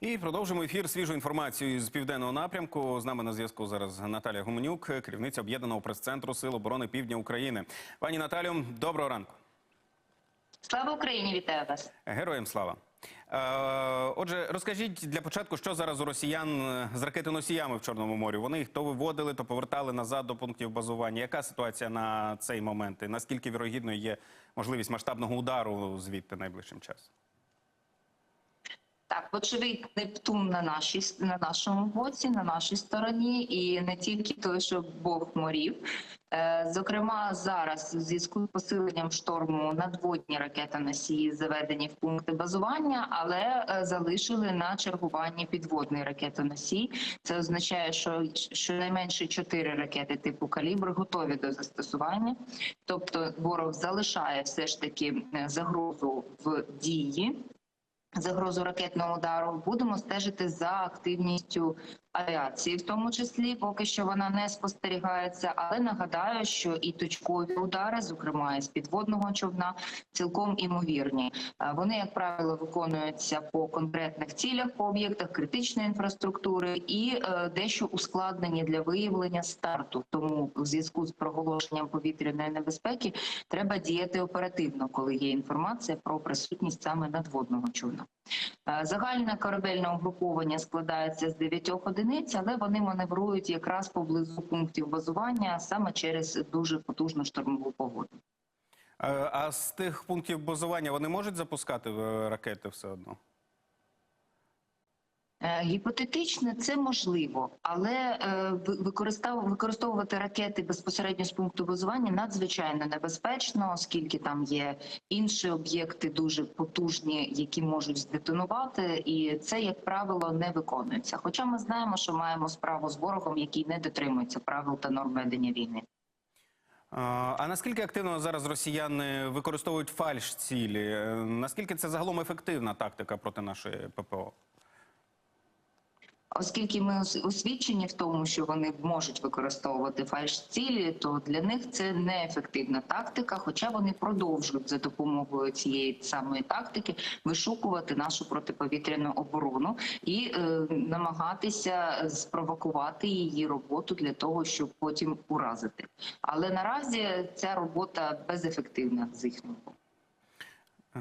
І продовжимо ефір свіжу інформацію з південного напрямку. З нами на зв'язку зараз Наталія Гуменюк, керівниця об'єднаного прес-центру Сил оборони Півдня України. Пані Наталю, доброго ранку. Слава Україні, вітаю вас. Героям слава. Е, Отже, розкажіть для початку, що зараз у росіян е, з ракетоносіями в Чорному морі. Вони їх то виводили, то повертали назад до пунктів базування. Яка ситуація на цей момент? І наскільки вірогідною є можливість масштабного удару звідти найближчим часом? Так, вочевидь, Нептун на нашій на нашому боці, на нашій стороні, і не тільки той, що Бог морів. Е, Зокрема, зараз у зв'язку з посиленням шторму надводні ракетоносії заведені в пункти базування, але е, залишили на чергуванні підводний ракетоносій. Це означає, що щонайменше чотири ракети типу калібр готові до застосування. Тобто ворог залишає все ж таки е, загрозу в дії. Загрозу ракетного удару. Будемо стежити за активністю авіації, в тому числі поки що вона не спостерігається. Але нагадаю, що і точкові удари, зокрема із підводного човна, цілком імовірні. Е, Вони, як правило, виконуються по конкретних цілях, по об'єктах критичної інфраструктури і е, дещо ускладнені для виявлення старту. Тому в зв'язку з проголошенням повітряної небезпеки треба діяти оперативно, коли є інформація про присутність саме надводного човна. Е, Загальне корабельне угруповання складається з дев'ятьох одиниць, але вони маневрують якраз поблизу пунктів базування саме через дуже потужну штормову погоду. Е, А з тих пунктів базування вони можуть запускати е, ракети все одно? Е, Гіпотетично це можливо, але е, використовувати ракети безпосередньо з пункту базування надзвичайно небезпечно, оскільки там є інші об'єкти дуже потужні, які можуть здетонувати, і це, як правило, не виконується. Хоча ми знаємо, що маємо справу з ворогом, який не дотримується правил та норм ведення війни. А, А наскільки активно зараз росіяни використовують фальш цілі? Е, Наскільки це загалом ефективна тактика проти нашої ППО? Оскільки ми освічені в тому, що вони можуть використовувати фальш-цілі, то для них це неефективна тактика, хоча вони продовжують за допомогою цієї самої тактики вишукувати нашу протиповітряну оборону і е, намагатися спровокувати її роботу для того, щоб потім уразити. Але наразі ця робота безефективна з їхнього.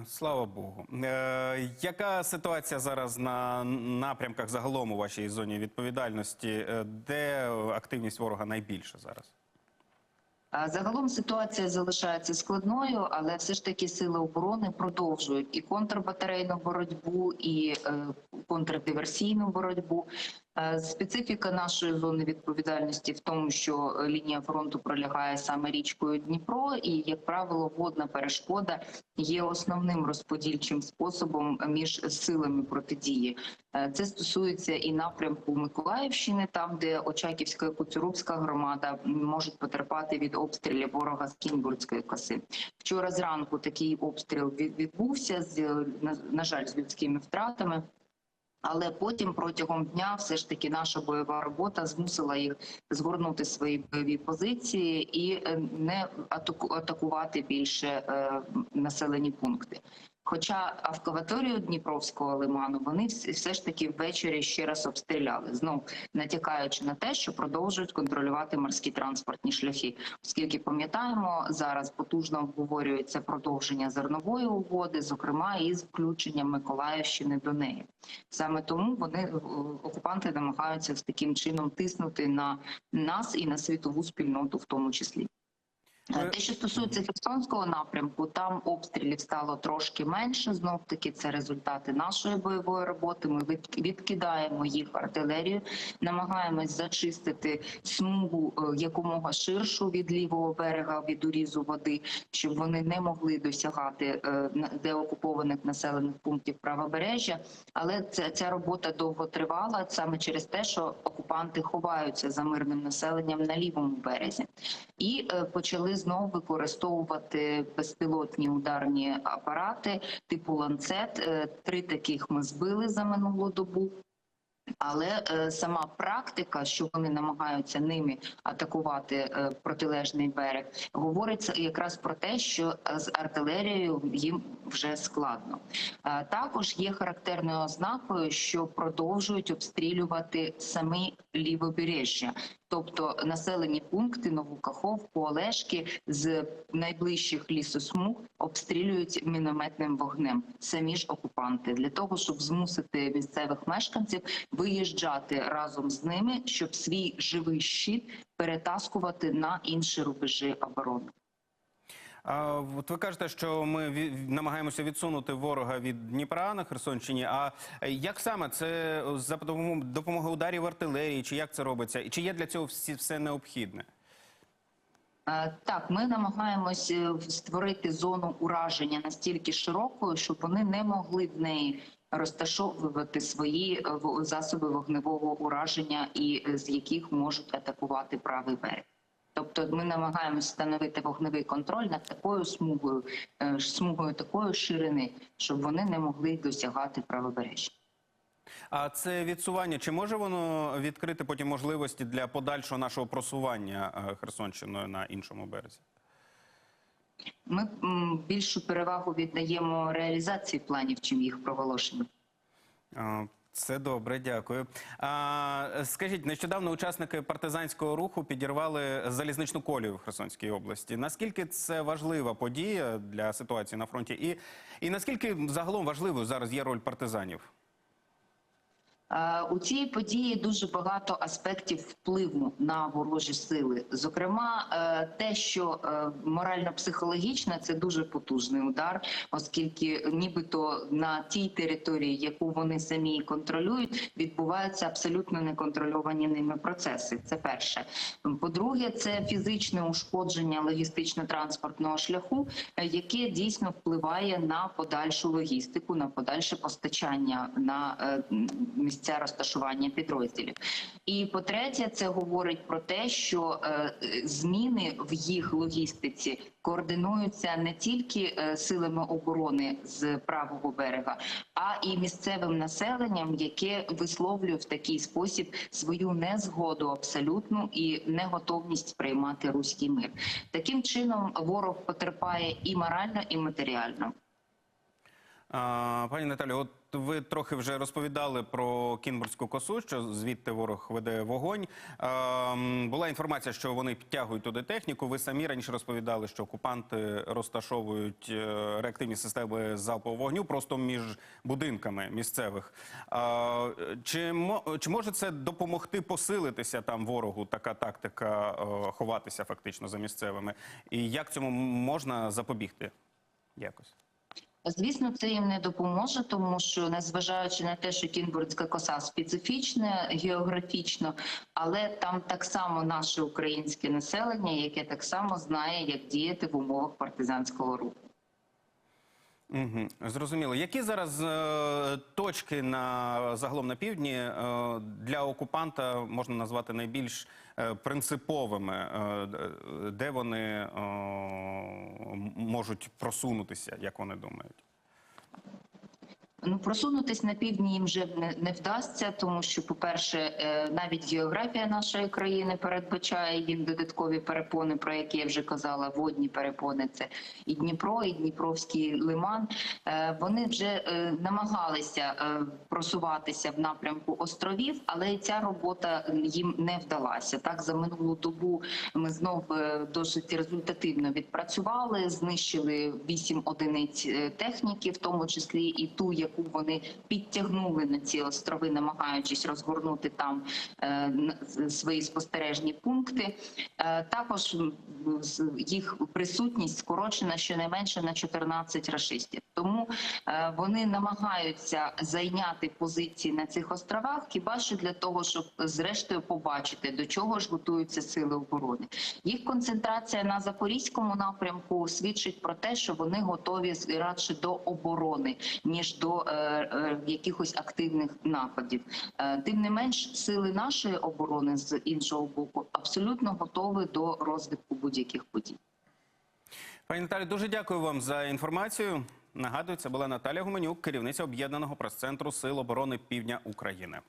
Слава Богу. Е, яка ситуація зараз на напрямках загалом у вашій зоні відповідальності? Е, Де активність ворога найбільша зараз? Загалом ситуація залишається складною, але все ж таки сили оборони продовжують і контрбатарейну боротьбу, і е, контрдиверсійну боротьбу. Е, Специфіка нашої зони відповідальності в тому, що е, лінія фронту пролягає саме річкою Дніпро, і як правило, водна перешкода є основним розподільчим способом між силами протидії. Е, Це стосується і напрямку Миколаївщини, там де Очаківська і Куцурубська громада можуть потерпати від обстрілів ворога з Кінбурзької коси. Вчора зранку такий обстріл відбувся на жаль з людськими втратами. Але потім протягом дня все ж таки наша бойова робота змусила їх згорнути свої бойові позиції і е, не атаку- атакувати більше е, населені пункти. Хоча авкаваторію Дніпровського лиману вони вс- все ж таки ввечері ще раз обстріляли, знов натякаючи на те, що продовжують контролювати морські транспортні шляхи. Оскільки пам'ятаємо, зараз потужно обговорюється продовження зернової угоди, зокрема із включенням Миколаївщини до неї. Саме тому вони е, окупанти намагаються таким чином тиснути на нас і на світову спільноту, в тому числі. Е, Ви- Те, що стосується Херсонського напрямку, там обстрілів стало трошки менше. Знов таки це результати нашої бойової роботи. Ми відкидаємо їх артилерію, намагаємось зачистити смугу е, якомога ширшу від лівого берега від урізу води, щоб вони не могли досягати е, деокупованих населених пунктів правобережжя. Але ця, ця робота довго тривала саме через те, що окупанти ховаються за мирним населенням на лівому березі, і е, знову використовувати безпілотні ударні апарати типу ланцет. Е, Три таких ми збили за минулу добу. Але е, сама практика, що вони намагаються ними атакувати е, протилежний берег, говорить якраз про те, що з артилерією їм вже складно. Також є характерною ознакою, що продовжують обстрілювати самі лівобережжя, тобто населені пункти Нову Каховку, Олешки з найближчих лісосмуг обстрілюють мінометним вогнем самі ж окупанти для того, щоб змусити місцевих мешканців виїжджати разом з ними, щоб свій живий щит перетаскувати на інші рубежі оборони. А, от ви кажете, що ми ві- намагаємося відсунути ворога від Дніпра на Херсонщині. А як саме це за допомогою ударів артилерії, чи як це робиться? І чи є для цього всі все необхідне? Е, Так, ми намагаємось е, створити зону ураження настільки широкою, щоб вони не могли в неї розташовувати свої е, засоби вогневого ураження, і е, з яких можуть атакувати правий берег. Тобто, ми намагаємося встановити вогневий контроль над такою смугою, е, смугою такої ширини, щоб вони не могли досягати правобережжя. А це відсування, чи може воно відкрити потім можливості для подальшого нашого просування е, Херсонщиною на іншому березі? Ми більшу перевагу віддаємо реалізації планів, чим їх проголошенню. Це добре, дякую. А, скажіть, нещодавно учасники партизанського руху підірвали залізничну колію в Херсонській області. Наскільки це важлива подія для ситуації на фронті? І, і наскільки загалом важливою зараз є роль партизанів? Е, У цій події дуже багато аспектів впливу на ворожі сили. Зокрема, е, те, що е, морально-психологічно це дуже потужний удар, оскільки нібито на тій території, яку вони самі контролюють, відбуваються абсолютно неконтрольовані ними процеси. Це перше. По-друге, це фізичне ушкодження логістично-транспортного шляху, яке дійсно впливає на подальшу логістику, на подальше постачання на е, м, місця розташування підрозділів. І по-третє, це говорить про те, що е, зміни в їх логістиці координуються не тільки е, силами оборони з правого берега, а і місцевим населенням, яке висловлює в такий спосіб свою незгоду абсолютну і неготовність приймати руський мир. Таким чином ворог потерпає і морально, і матеріально. Пані Наталю, от ви трохи вже розповідали про Кінбурзьку косу, що звідти ворог веде вогонь. М, була інформація, що вони підтягують туди техніку. Ви самі раніше розповідали, що окупанти розташовують е, реактивні системи залпового вогню просто між будинками місцевих. А, чи, чи може це допомогти посилитися там ворогу? Така тактика е, ховатися фактично за місцевими? І як цьому можна запобігти? Якось. Звісно, це їм не допоможе, тому що незважаючи на те, що Кінбурдська коса специфічна географічно, але там так само наше українське населення, яке так само знає, як діяти в умовах партизанського руху. Угу, зрозуміло. Які зараз е, точки на загалом на півдні е, для окупанта можна назвати найбільш е, принциповими, е, де вони е, можуть просунутися, як вони думають? Ну, просунутись на півдні їм вже не, не вдасться, тому що, по-перше, е, навіть географія нашої країни передбачає їм додаткові перепони, про які я вже казала. Водні перепони це і Дніпро, і Дніпровський лиман. Е, Вони вже е, намагалися просуватися в напрямку островів, але ця робота їм не вдалася. Так за минулу добу ми знов досить результативно відпрацювали, знищили вісім одиниць техніки, в тому числі і ту, яку вони підтягнули на ці острови, намагаючись розгорнути там е, свої спостережні пункти. Е, Також їх присутність скорочена щонайменше на 14 рашистів. Тому е, вони намагаються зайняти позиції на цих островах, хіба що для того, щоб зрештою побачити, до чого ж готуються сили оборони. Їх концентрація на запорізькому напрямку свідчить про те, що вони готові радше до оборони ніж до е, е, якихось активних нападів. Е, тим не менш, сили нашої оборони з іншого боку абсолютно готові до розвитку будь-яких подій. Пані Наталі, дуже дякую вам за інформацію. Нагадую, це була Наталя Гуменюк, керівниця об'єднаного прес-центру Сил оборони Півдня України.